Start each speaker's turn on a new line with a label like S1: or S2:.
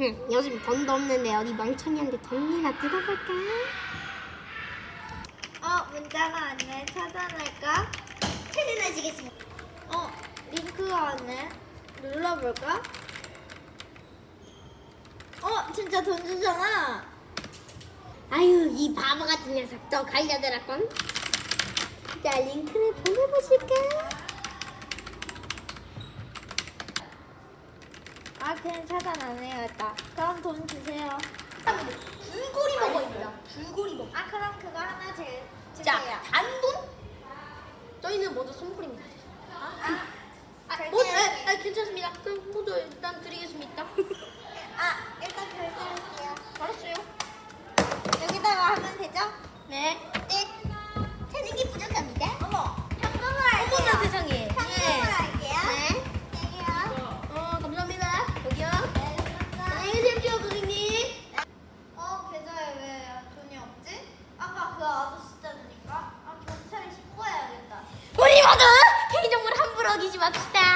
S1: 흠, 요즘 돈도 없는데 어디 멍청이한테 돈이나 뜯어볼까?
S2: 어, 문자가 왔네. 차단할까?
S1: 차단하시겠습니다.
S2: 어, 링크가 왔네. 눌러볼까? 어, 진짜 돈 주잖아.
S1: 아유, 이 바보 같은 녀석 또 갈려들었군. 자, 링크를 보내보실까?
S2: 아, 그냥 차단 안 해야겠다. 그럼 돈 주세요.
S1: 불고리 먹어입니다. 불고리 먹어.
S2: 아, 그럼 그거 하나 제, 주세요.
S1: 자, 단돈? 저희는 모두 선물입니다.
S2: 아,
S1: 아,
S2: 결제.
S1: 뭐, 아, 아, 괜찮습니다. 그럼 모두 일단 드리겠습니다.
S2: 아, 일단 결제할게요.
S1: 알았어요.
S2: 여기다가 하면 되죠?
S1: 네.
S2: 네.
S1: 체력이 부족합니다.
S2: 어머, 현금으로 할게요.
S1: 어머나 세상에.
S2: 현금으로 할게요.
S1: 네.
S2: 여기요.
S1: 어, 감사합니다. 여기요.
S2: 네, 감사합니다.
S1: 안녕히 계십시오, 고객님.
S2: 어, 계좌에 왜 돈이 없지? 아까 그 아저씨 때문인가? 아, 경찰에 신고해야겠다.
S1: 우리 모두 개인정보를 함부로 어기지 맙시다.